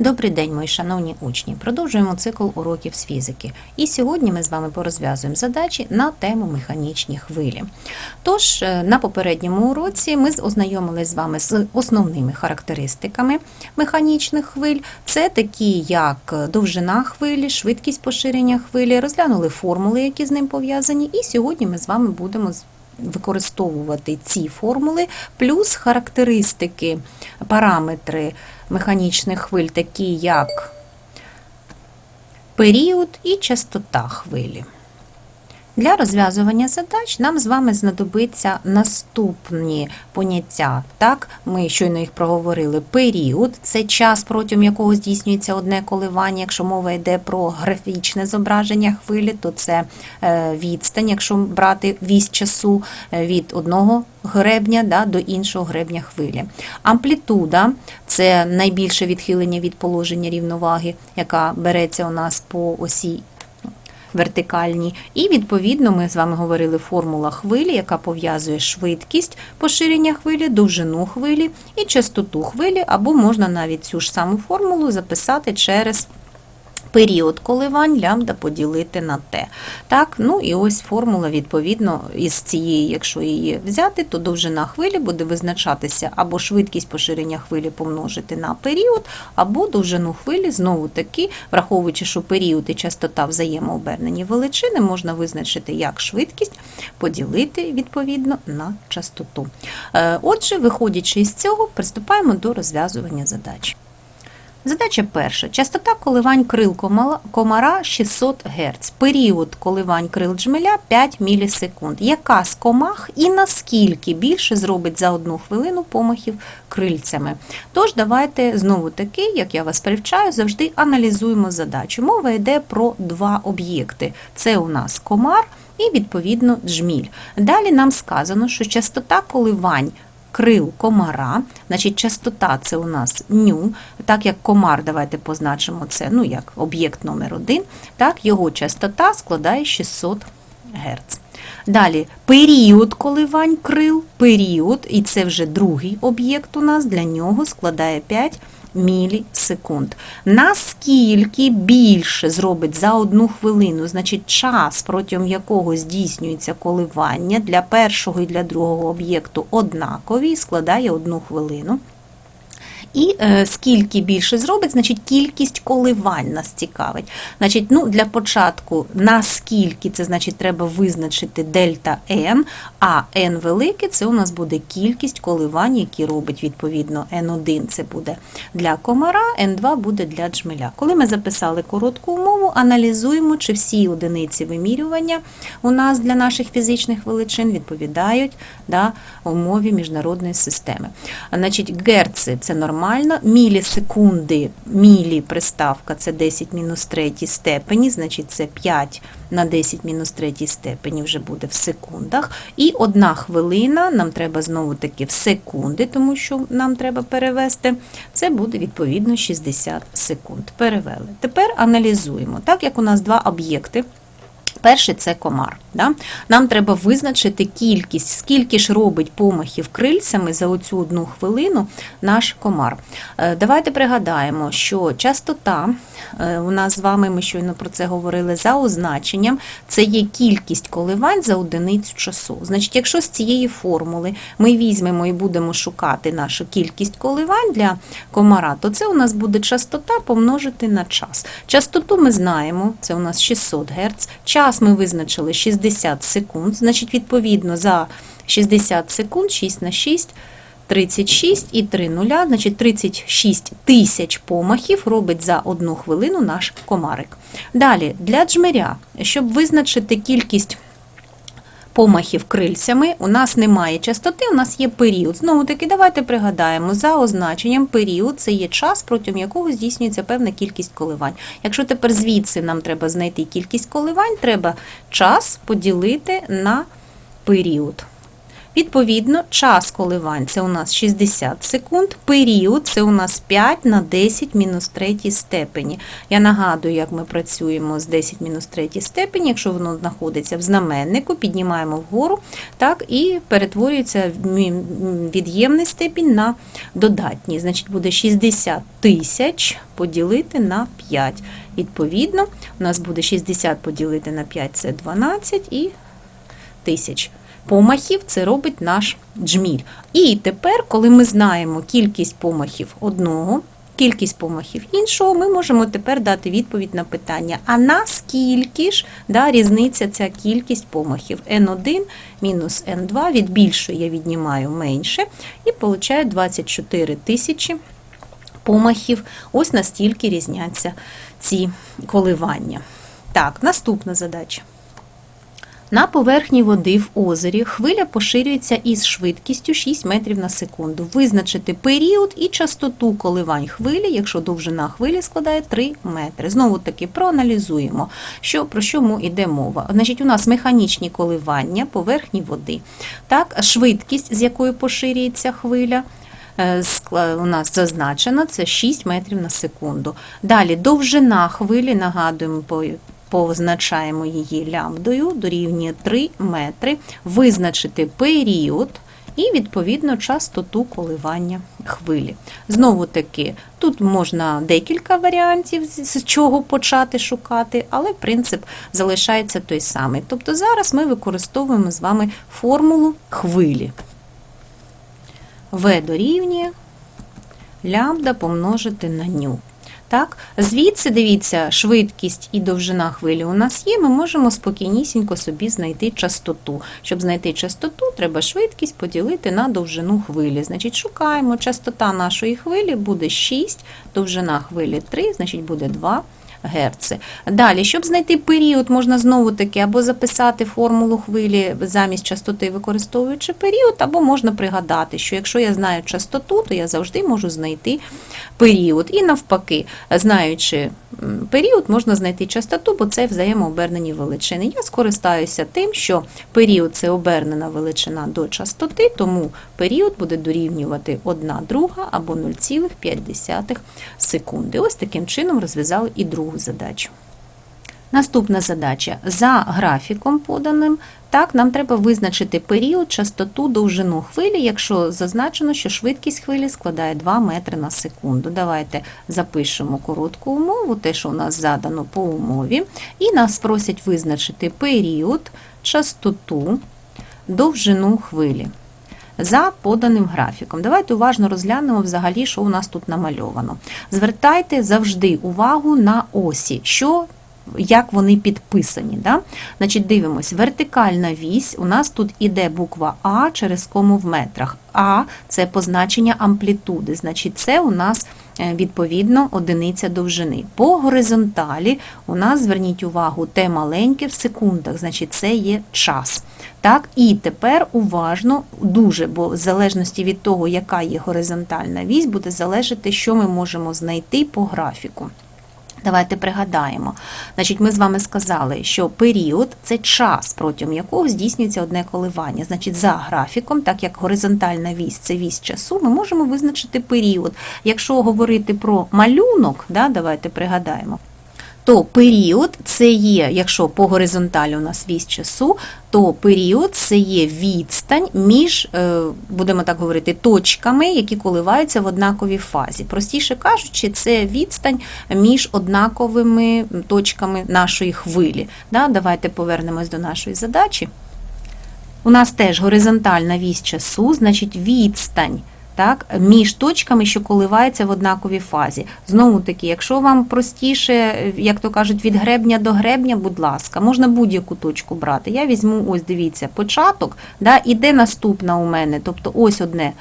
Добрий день, мої шановні учні. Продовжуємо цикл уроків з фізики. І сьогодні ми з вами порозв'язуємо задачі на тему механічні хвилі. Тож, е, на попередньому уроці ми ознайомились з вами з основними характеристиками механічних хвиль. Це такі, як довжина хвилі, швидкість поширення хвилі, розглянули формули, які з ним пов'язані. І сьогодні ми з вами будемо використовувати ці формули, плюс характеристики, параметри механічних хвиль, такі як період і частота хвилі. Для розв'язування задач нам з вами знадобиться наступні поняття. Так, ми щойно їх проговорили. Період це час, протягом якого здійснюється одне коливання. Якщо мова йде про графічне зображення хвилі, то це е, відстань, якщо брати вісь часу е, від одного гребня да, до іншого гребня хвилі. Амплітуда це найбільше відхилення від положення рівноваги, яка береться у нас по осі вертикальні. І відповідно ми з вами говорили формула хвилі, яка пов'язує швидкість поширення хвилі, довжину хвилі і частоту хвилі, або можна навіть цю ж саму формулу записати через. Період коливань лямбда поділити на t. Так, ну і ось формула, відповідно, із цієї, якщо її взяти, то довжина хвилі буде визначатися або швидкість поширення хвилі помножити на період, або довжину хвилі, знову таки, враховуючи, що період і частота взаємообернені величини, можна визначити як швидкість поділити відповідно на частоту. Е, Отже, виходячи із цього, приступаємо до розв'язування задач. Задача перша. Частота коливань крил комара 600 Гц. Період коливань крил джмеля 5 мілісекунд. Яка з комах і наскільки більше зробить за одну хвилину помахів крильцями? Тож давайте знову таки, як я вас привчаю, завжди аналізуємо задачу. Мова йде про два об'єкти. Це у нас комар і відповідно джміль. Далі нам сказано, що частота коливань крил комара, значить частота це у нас ню, так як комар, давайте позначимо це, ну як об'єкт номер один, так його частота складає 600 Гц. Далі період коливань крил, період, і це вже другий об'єкт у нас, для нього складає 5 мілісекунд. Наскільки більше зробить за одну хвилину, значить час, протягом якого здійснюється коливання для першого і для другого об'єкту однаковий, складає одну хвилину. І е, скільки більше зробить, значить кількість коливань нас цікавить. Значить, ну, для початку, наскільки це значить, треба визначити дельта n, а n велике це у нас буде кількість коливань, які робить відповідно n1 це буде для комара, n2 буде для джмеля. Коли ми записали коротку умову, аналізуємо, чи всі одиниці вимірювання у нас для наших фізичних величин відповідають да, умові міжнародної системи. Значить, герци це нормально, мілісекунди, мілі приставка це 10 мінус 3 степені, значить це 5 на 10 мінус 3 степені вже буде в секундах. І одна хвилина, нам треба знову таки в секунди, тому що нам треба перевести, це буде відповідно 60 секунд. Перевели. Тепер аналізуємо. Так як у нас два об'єкти. Перший це комар. Да? Нам треба визначити кількість, скільки ж робить помахів крильцями за оцю одну хвилину наш комар. Е, Давайте пригадаємо, що частота, е, у нас з вами, ми щойно про це говорили, за означенням, це є кількість коливань за одиницю часу. Значить, якщо з цієї формули ми візьмемо і будемо шукати нашу кількість коливань для комара, то це у нас буде частота помножити на час. Частоту ми знаємо, це у нас 600 Гц. Час ми визначили 60 секунд, значить, відповідно, за 60 секунд 6 на 6 36 і 3 нуля, значить 36 тисяч помахів робить за одну хвилину наш комарик. Далі, для джмиря, щоб визначити кількість помахів крильцями, у нас немає частоти, у нас є період. Знову таки, давайте пригадаємо, за означенням період це є час, протягом якого здійснюється певна кількість коливань. Якщо тепер звідси нам треба знайти кількість коливань, треба час поділити на період. Відповідно, час коливань це у нас 60 секунд, період це у нас 5 на 10 мінус 3 степені. Я нагадую, як ми працюємо з 10 мінус 3 степені, якщо воно знаходиться в знаменнику, піднімаємо вгору так, і перетворюється від'ємний степінь на додатній. Значить, буде 60 тисяч поділити на 5. Відповідно, у нас буде 60 поділити на 5 це 12 і тисяч помахів це робить наш джміль. І тепер, коли ми знаємо кількість помахів одного, кількість помахів іншого, ми можемо тепер дати відповідь на питання: а наскільки ж да, різниця ця кількість помахів? N1 мінус N2 від більшої я віднімаю менше і получаю 24 тисячі помахів. Ось настільки різняться ці коливання. Так, наступна задача. На поверхні води в озері хвиля поширюється із швидкістю 6 метрів на секунду. Визначити період і частоту коливань хвилі, якщо довжина хвилі складає 3 метри. Знову таки проаналізуємо, що, про що му йде мова. Значить, у нас механічні коливання поверхні води. Так, швидкість, з якою поширюється хвиля. е, У нас зазначено це 6 метрів на секунду. Далі довжина хвилі, нагадуємо, позначаємо її лямбдою, дорівнює 3 метри, визначити період і, відповідно, частоту коливання хвилі. Знову таки, тут можна декілька варіантів, з чого почати шукати, але принцип залишається той самий. Тобто зараз ми використовуємо з вами формулу хвилі. В дорівнює лямбда помножити на ню. Так, звідси, дивіться, швидкість і довжина хвилі у нас є, ми можемо спокійнісінько собі знайти частоту. Щоб знайти частоту, треба швидкість поділити на довжину хвилі. Значить, шукаємо, частота нашої хвилі буде 6, довжина хвилі 3, значить буде 2 Герци. Далі, щоб знайти період, можна знову таки або записати формулу хвилі замість частоти, використовуючи період, або можна пригадати, що якщо я знаю частоту, то я завжди можу знайти період. І навпаки, знаючи період, можна знайти частоту, бо це взаємообернені величини. Я скористаюся тим, що період це обернена величина до частоти, тому період буде дорівнювати 1 друга або 0,5 секунди. Ось таким чином розв'язали і другу задачу. Наступна задача за графіком поданим. Так, нам треба визначити період, частоту, довжину хвилі, якщо зазначено, що швидкість хвилі складає 2 метри на секунду. Давайте запишемо коротку умову, те, що у нас задано по умові, і нас просять визначити період, частоту, довжину хвилі. За поданим графіком. Давайте уважно розглянемо взагалі, що у нас тут намальовано. Звертайте завжди увагу на осі, що як вони підписані. Да? Значить, дивимось, вертикальна вісь, у нас тут іде буква А через кому в метрах. А це позначення амплітуди, значить, це у нас е, відповідно одиниця довжини. По горизонталі у нас, зверніть увагу, те маленьке в секундах, значить, це є час. Так, і тепер уважно, дуже, бо в залежності від того, яка є горизонтальна вісь, буде залежати, що ми можемо знайти по графіку. Давайте пригадаємо. Значить, ми з вами сказали, що період це час, протягом якого здійснюється одне коливання. Значить, за графіком, так як горизонтальна вісь це вісь часу, ми можемо визначити період. Якщо говорити про малюнок, да, давайте пригадаємо. То період це є, якщо по горизонталі у нас вісь часу, то період це є відстань між, е, будемо так говорити, точками, які коливаються в однаковій фазі. Простіше кажучи, це відстань між однаковими точками нашої хвилі. Да, Давайте повернемось до нашої задачі. У нас теж горизонтальна вісь часу, значить відстань так, між точками, що коливаються в однаковій фазі. Знову таки, якщо вам простіше, як то кажуть, від гребня до гребня, будь ласка, можна будь-яку точку брати. Я візьму, ось дивіться, початок, да, і де наступна у мене, тобто ось одне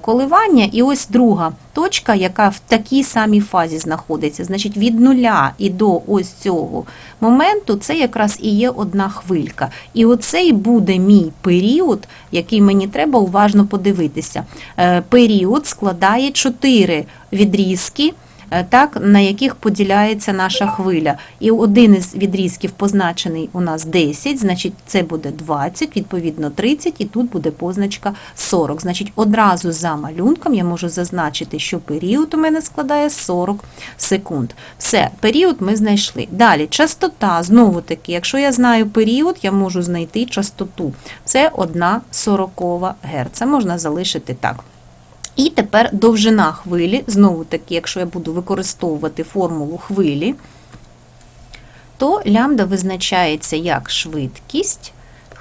коливання, і ось друга точка, яка в такій самій фазі знаходиться. Значить, від нуля і до ось цього моменту це якраз і є одна хвилька. І оцей буде мій період, який мені треба уважно подивитися. Е, Період складає 4 відрізки. Е, так, на яких поділяється наша хвиля. І один із відрізків позначений у нас 10, значить це буде 20, відповідно 30, і тут буде позначка 40. Значить, одразу за малюнком я можу зазначити, що період у мене складає 40 секунд. Все, період ми знайшли. Далі, частота, знову таки, якщо я знаю період, я можу знайти частоту. Це 1 сорокова Гц. Можна залишити так. І тепер довжина хвилі, знову таки, якщо я буду використовувати формулу хвилі, то лямбда визначається як швидкість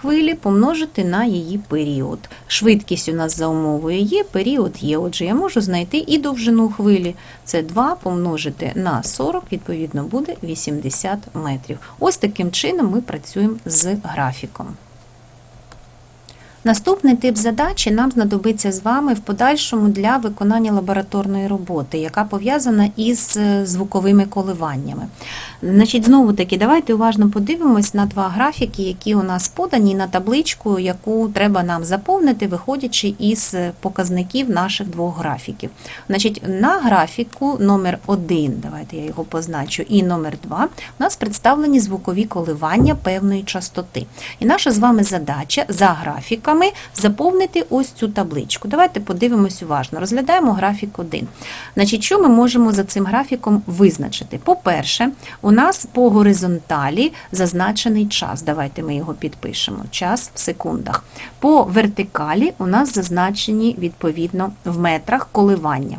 хвилі помножити на її період. Швидкість у нас за умовою є, період є. Отже, я можу знайти і довжину хвилі. Це 2 помножити на 40, відповідно, буде 80 метрів. Ось таким чином ми працюємо з графіком. Наступний тип задачі нам знадобиться з вами в подальшому для виконання лабораторної роботи, яка пов'язана із е, звуковими коливаннями. Значить, знову таки, давайте уважно подивимось на два графіки, які у нас подані на табличку, яку треба нам заповнити, виходячи із показників наших двох графіків. Значить, на графіку номер 1, давайте я його позначу, і номер 2, у нас представлені звукові коливання певної частоти. І наша з вами задача за графіками заповнити ось цю табличку. Давайте подивимось уважно. Розглядаємо графік 1. Значить, що ми можемо за цим графіком визначити? По-перше, у нас по горизонталі зазначений час. Давайте ми його підпишемо. Час в секундах. По вертикалі у нас зазначені відповідно в метрах коливання.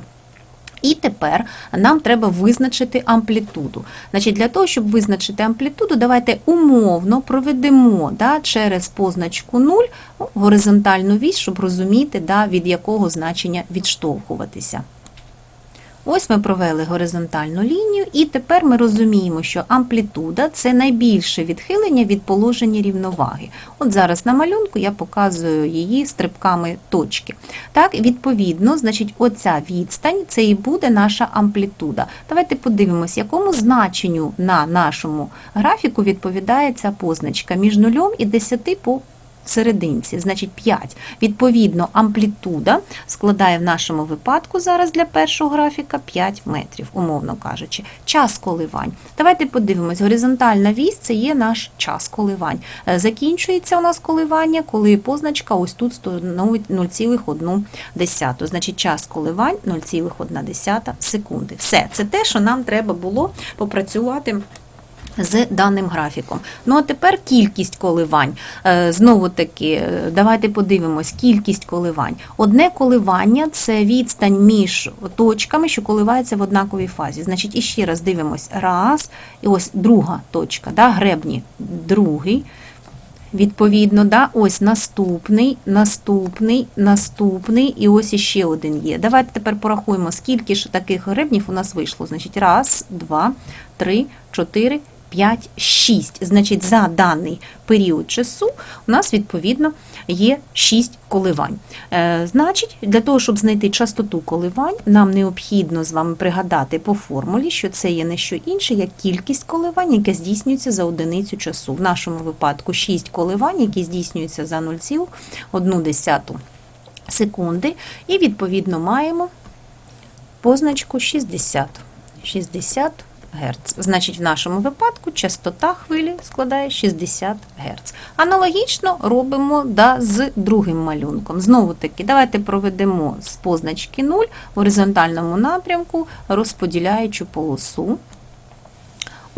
І тепер нам треба визначити амплітуду. Значить, Для того, щоб визначити амплітуду, давайте умовно проведемо да, через позначку 0 ну, горизонтальну вісь, щоб розуміти, да, від якого значення відштовхуватися. Ось ми провели горизонтальну лінію, і тепер ми розуміємо, що амплітуда це найбільше відхилення від положення рівноваги. От зараз на малюнку я показую її стрибками точки. Так, відповідно, значить, оця відстань це і буде наша амплітуда. Давайте подивимось, якому значенню на нашому графіку відповідає ця позначка між 0 і 10 по серединці, значить 5. Відповідно, амплітуда складає в нашому випадку зараз для першого графіка 5 метрів, умовно кажучи. Час коливань. Давайте подивимось, горизонтальна вісь це є наш час коливань. Е, Закінчується у нас коливання, коли позначка ось тут становить 0,1. Значить, час коливань 0,1 секунди. Все, це те, що нам треба було попрацювати з даним графіком. Ну а тепер кількість коливань. Е, Знову таки, е, давайте подивимось, кількість коливань. Одне коливання це відстань між точками, що коливаються в однаковій фазі. Значить, іще раз дивимось. Раз, і ось друга точка, да, гребні, другий. Відповідно, да, ось наступний, наступний, наступний, і ось іще один є. Давайте тепер порахуємо, скільки ж таких гребнів у нас вийшло. Значить, раз, два, три, чотири, 5, 6. Значить, за даний період часу у нас, відповідно, є 6 коливань. Е, Значить, для того, щоб знайти частоту коливань, нам необхідно з вами пригадати по формулі, що це є не що інше, як кількість коливань, яка здійснюється за одиницю часу. В нашому випадку 6 коливань, які здійснюються за 0,1 секунди, і, відповідно, маємо позначку 60. 60 Гц. Значить, в нашому випадку частота хвилі складає 60 Гц. Аналогічно робимо да, з другим малюнком. Знову таки, давайте проведемо з позначки 0 в горизонтальному напрямку розподіляючу полосу.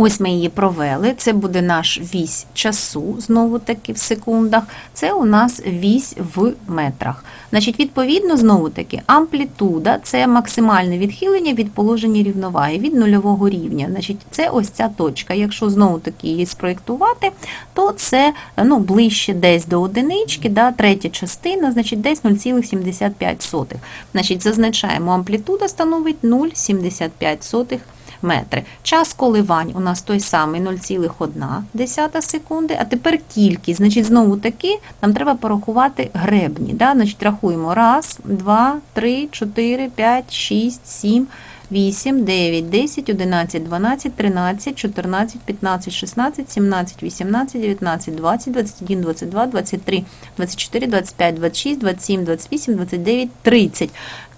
Ось ми її провели. Це буде наш вісь часу, знову таки в секундах. Це у нас вісь в метрах. Значить, відповідно, знову таки, амплітуда це максимальне відхилення від положення рівноваги, від нульового рівня. Значить, це ось ця точка. Якщо знову таки її спроєктувати, то це ну, ближче десь до одинички, да, третя частина, значить десь 0,75. Значить, зазначаємо, амплітуда становить 0,75 метри. Час коливань у нас той самий 0,1 секунди, а тепер кількість. Значить, знову таки нам треба порахувати гребні. Да? Значить, Рахуємо 1, 2, 3, 4, 5, 6, 7, 8, 9, 10, 11, 12, 13, 14, 15, 16, 17, 18, 19, 20, 21, 22, 23, 24, 25, 26, 27, 28, 29, 30.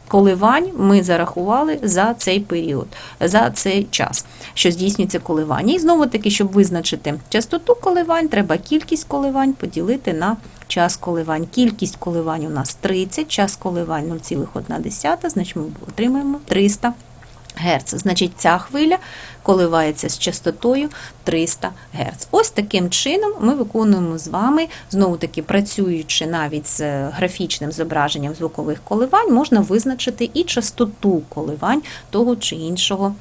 Коливань ми зарахували за цей період, за цей час, що здійснюється коливання. І знову таки, щоб визначити частоту коливань, треба кількість коливань поділити на час коливань. Кількість коливань у нас 30, час коливань 0,1, значить ми отримаємо 300 Гц. Значить, ця хвиля коливається з частотою 300 Гц. Ось таким чином ми виконуємо з вами, знову таки працюючи навіть з графічним зображенням звукових коливань, можна визначити і частоту коливань того чи іншого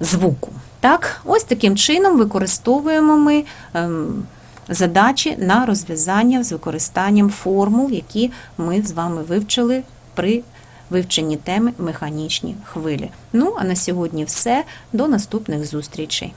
звуку. Так, ось таким чином використовуємо ми ем, задачі на розв'язання з використанням формул, які ми з вами вивчили при вивченні теми механічні хвилі. Ну а на сьогодні все. До наступних зустрічей.